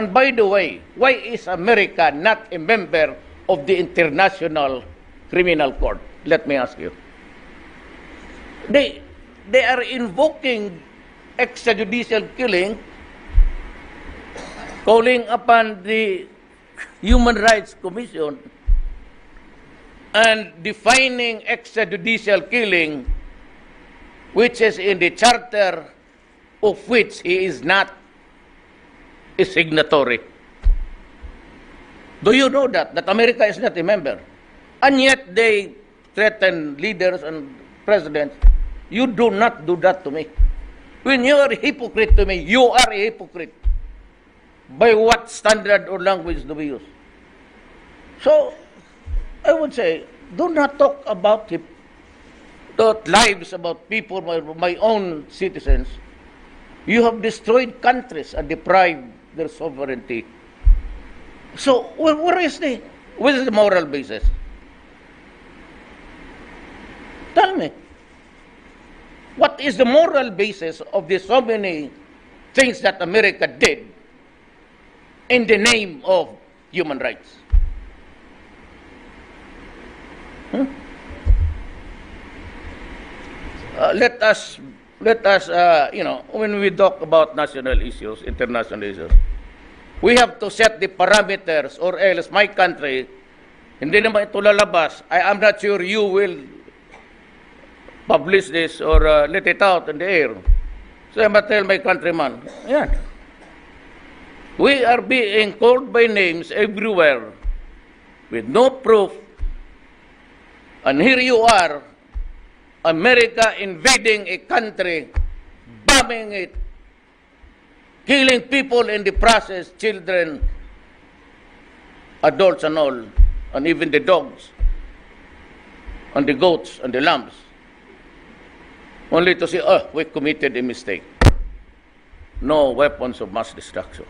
And by the way, why is America not a member of the International Criminal Court? Let me ask you. They, they are invoking extrajudicial killing, calling upon the Human Rights Commission and defining extrajudicial killing, which is in the charter of which he is not signatory. Do you know that? That America is not a member. And yet they threaten leaders and presidents. You do not do that to me. When you are a hypocrite to me, you are a hypocrite. By what standard or language do we use? So, I would say, do not talk about hip, about lives, about people, my, my own citizens. You have destroyed countries and deprived their sovereignty. So, where, is the, where is the moral basis? Tell me. What is the moral basis of the so many things that America did in the name of human rights? Hmm? Uh, let us let us uh, you know when we talk about national issues, international issues, we have to set the parameters or else my country hindi naman ito lalabas. I am not sure you will publish this or uh, let it out in the air. So I must tell my countrymen, yan. We are being called by names everywhere with no proof. And here you are, America invading a country, bombing it, killing people in the process, children, adults and all, and even the dogs, and the goats, and the lambs. Only to say, oh, we committed a mistake. No weapons of mass destruction.